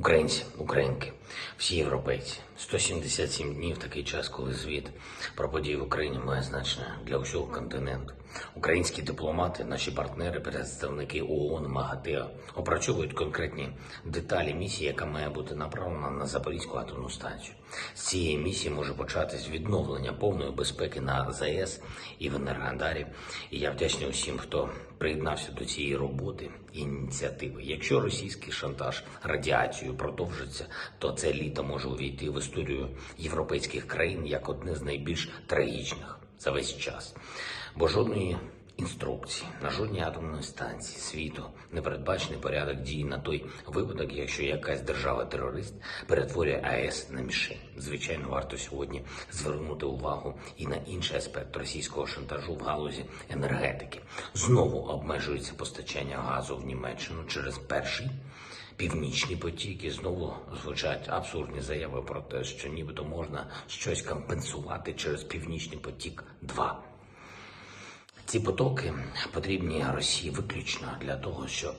Українці, українки, всі європейці. 177 днів такий час, коли звіт про події в Україні має значення для усього континенту. Українські дипломати, наші партнери, представники ООН, МАГАТЕ опрацьовують конкретні деталі місії, яка має бути направлена на Запорізьку атомну станцію. З цієї місії може початись відновлення повної безпеки на ЗАЕС і в Енергодарі. І я вдячний усім, хто приєднався до цієї роботи ініціативи. Якщо російський шантаж радіацією продовжиться, то це літо може увійти в історію європейських країн як одне з найбільш трагічних за весь час. Бо жодної інструкції на жодній атомної станції світу не передбачений порядок дій на той випадок, якщо якась держава-терорист перетворює АЕС на мішень. Звичайно, варто сьогодні звернути увагу і на інший аспект російського шантажу в галузі енергетики. Знову обмежується постачання газу в Німеччину через перший. Північні потіки знову звучать абсурдні заяви про те, що нібито можна щось компенсувати через північний потік 2 ці потоки потрібні Росії виключно для того, щоб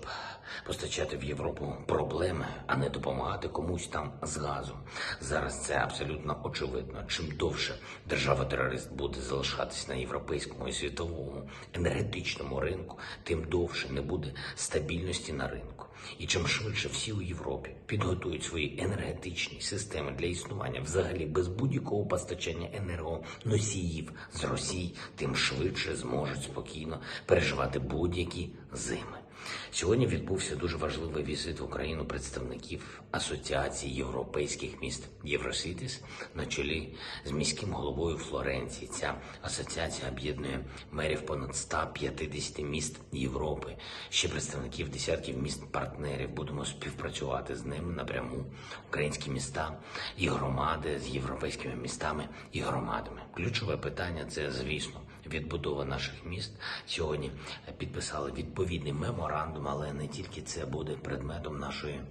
постачати в Європу проблеми, а не допомагати комусь там з газом. Зараз це абсолютно очевидно. Чим довше держава-терорист буде залишатись на європейському і світовому енергетичному ринку, тим довше не буде стабільності на ринку. І чим швидше всі у Європі підготують свої енергетичні системи для існування взагалі без будь-якого постачання енергоносіїв з Росії, тим швидше зможуть спокійно переживати будь-які зими. Сьогодні відбувся дуже важливий візит в Україну представників Асоціації європейських міст Євросітіс на чолі з міським головою Флоренції. Ця асоціація об'єднує мерів понад 150 міст Європи, ще представників десятків міст партнерів. Будемо співпрацювати з ними напряму. Українські міста і громади з європейськими містами і громадами. Ключове питання це, звісно, відбудова наших міст. Сьогодні підписали відповідний меморандум, але не тільки це буде предметом нашої.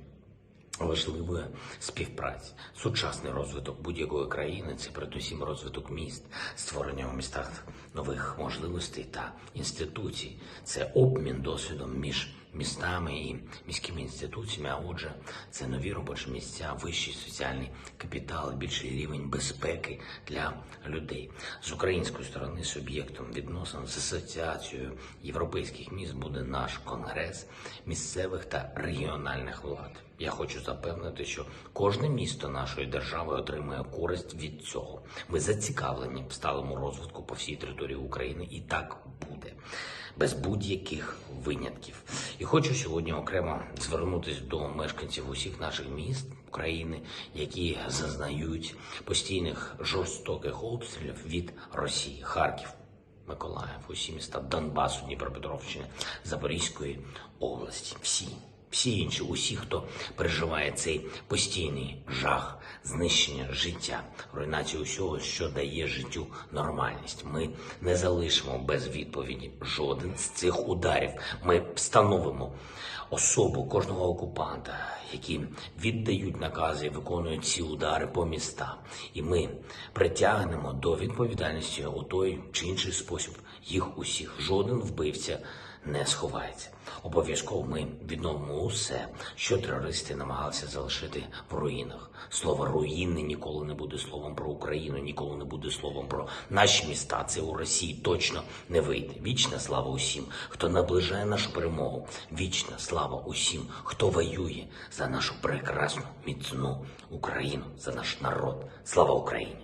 Важливої співпраці, сучасний розвиток будь-якої країни це передусім розвиток міст, створення у містах нових можливостей та інституцій, це обмін досвідом між містами і міськими інституціями. А отже, це нові робочі місця, вищий соціальний капітал, більший рівень безпеки для людей. З української сторони суб'єктом відносин з асоціацією європейських міст буде наш конгрес місцевих та регіональних влад. Я хочу запевнити, що кожне місто нашої держави отримує користь від цього. Ми зацікавлені в сталому розвитку по всій території України, і так буде без будь-яких винятків. І хочу сьогодні окремо звернутися до мешканців усіх наших міст України, які зазнають постійних жорстоких обстрілів від Росії, Харків. Миколаїв, усі міста Донбасу, Дніпропетровщини, Запорізької області. Всі, всі інші, усі, хто переживає цей постійний жах, знищення життя, руйнацію усього, що дає життю нормальність. Ми не залишимо без відповіді жоден з цих ударів. Ми встановимо особу кожного окупанта, які віддають накази і виконують ці удари по містам. І ми притягнемо до відповідальності у той чи інший спосіб їх усіх. Жоден вбивця не сховається. Обов'язково ми відновимо усе, що терористи намагалися залишити в руїнах. Слово руїни ніколи не буде словом про Україну, ніколи не буде словом про наші міста. Це у Росії точно не вийде. Вічна слава усім, хто наближає нашу перемогу. Вічна слава усім, хто воює за нашу прекрасну міцну Україну, за наш народ. Слава Україні!